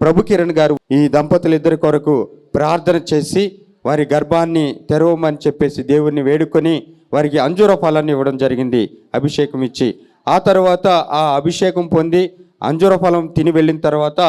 ప్రభు కిరణ్ గారు ఈ దంపతులు ఇద్దరి కొరకు ప్రార్థన చేసి వారి గర్భాన్ని తెరవమని చెప్పేసి దేవుణ్ణి వేడుకొని వారికి అంజూర ఫలాన్ని ఇవ్వడం జరిగింది అభిషేకం ఇచ్చి. ఆ తర్వాత ఆ అభిషేకం పొంది అంజూర ఫలం తిని వెళ్ళిన తర్వాత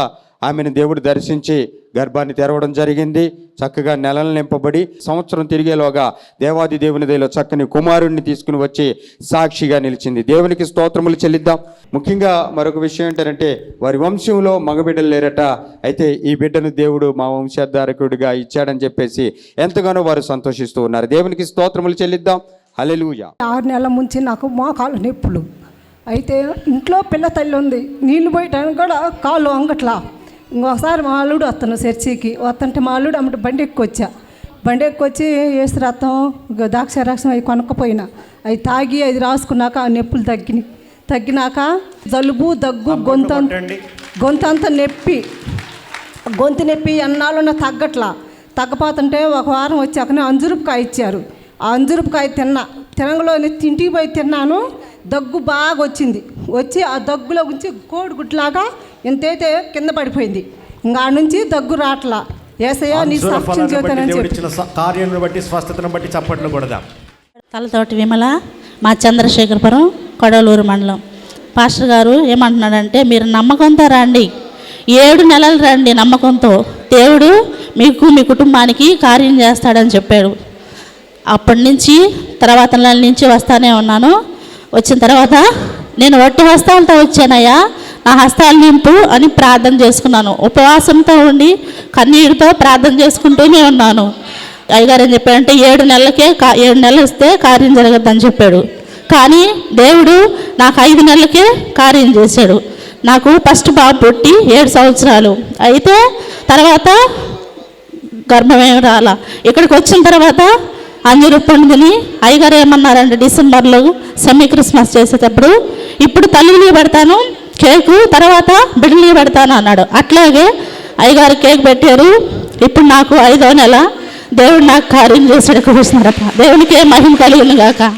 ఆమెను దేవుడు దర్శించి గర్భాన్ని తెరవడం జరిగింది. చక్కగా నెలలు నింపబడి సంవత్సరం తిరిగేలోగా దేవాది దేవుని దయలో చక్కని కుమారుణ్ణి తీసుకుని వచ్చి సాక్షిగా నిలిచింది. దేవునికి స్తోత్రములు చెల్లిద్దాం. ముఖ్యంగా మరొక విషయం ఏంటంటే వారి వంశంలో మగబిడ్డలు లేరట. అయితే ఈ బిడ్డను దేవుడు మా వంశాధారకుడిగా ఇచ్చాడని చెప్పేసి ఎంతగానో వారు సంతోషిస్తూ ఉన్నారు. దేవునికి స్తోత్రములు చెల్లిద్దాం. హల్లెలూయా. ఆరు నెలల ముంచి నాకు మా కాళ్ళు నొప్పులు. అయితే ఇంట్లో పిల్ల తల్లి ఉంది. నీళ్ళు పోయటానికి కూడా కాళ్ళు అంగట్లా. ఇంకొకసారి మా అల్లుడు వస్తాను చర్చికి. వస్తుంటే మా అల్లుడు అమ్మట బండి ఎక్కొచ్చా. బండి ఎక్కొచ్చి వేసి రథం ద్రాక్ష అవి కొనకపోయినా. అవి తాగి అది రాసుకున్నాక ఆ నొప్పులు తగ్గినాయి తగ్గినాక జలుబు దగ్గు గొంతు గొంతంతా నొప్పి. గొంతు నొప్పి ఎన్నాళ్ళున్నా తగ్గట్లా. తగ్గపోతుంటే ఒక వారం వచ్చాకనే అంజురుపుకాయ ఇచ్చారు. ఆ అంజురుపుకాయ తిన్నా. తినంగలో ఇంటికి పోయి తిన్నాను. దగ్గు బాగా వచ్చింది. వచ్చి ఆ దగ్గులో గురించి కోడిగుడ్లాగా ఎంతైతే కింద పడిపోయింది. ఇంకా నుంచి దగ్గు రాట్లా. ఏసయ్య నీ అంజూర సాక్ష్యం ఫలాన్ని బట్టి చెబుతానని దేవుడు చెప్పి. ఇచ్చిన స- కార్యాన్ని బట్టి స్వస్థతను బట్టి చప్పట్లు కొడదాం. తలతోటి విమల మా చంద్రశేఖరపురం కొడవలూరు మండలం. పాస్టర్ గారు ఏమంటున్నాడంటే మీరు నమ్మకంతో రండి. ఏడు నెలలు రండి నమ్మకంతో. దేవుడు మీకు మీ కుటుంబానికి కార్యం చేస్తాడని చెప్పాడు. అప్పటి నుంచి తర్వాత నెల నుంచి వస్తానే ఉన్నాను. వచ్చిన తర్వాత నేను వట్టి హస్తాలతో వచ్చానయ్యా. నా హస్తాలు నింపు అని ప్రార్థన చేసుకున్నాను. ఉపవాసంతో ఉండి కన్నీటితో ప్రార్థన చేసుకుంటూనే ఉన్నాను. అయ్యగారు ఏం చెప్పాడంటే ఏడు నెలలకే కా ఏడు నెలలు ఇస్తే కార్యం జరగద్దని చెప్పాడు. కానీ దేవుడు నాకు ఐదు నెలలకే కార్యం చేశాడు. నాకు ఫస్ట్ బాబు పుట్టి ఏడు సంవత్సరాలు. అయితే తర్వాత గర్భమేమి రాలా. ఇక్కడికి వచ్చిన తర్వాత అంజూరు పండుగని అయ్యగారు ఏమన్నారంటే డిసెంబర్లో సెమీ క్రిస్మస్ చేసేటప్పుడు ఇప్పుడు తల్లిని పెడతాను కేకు తర్వాత బిడ్డలు పెడతాను అన్నాడు. అట్లాగే అయ్యగారు కేక్ పెట్టారు. ఇప్పుడు నాకు ఐదో నెల. దేవుడు నాకు కార్యం చేశాడు. దేవునికి ఏ మహిమ కలిగింది కాక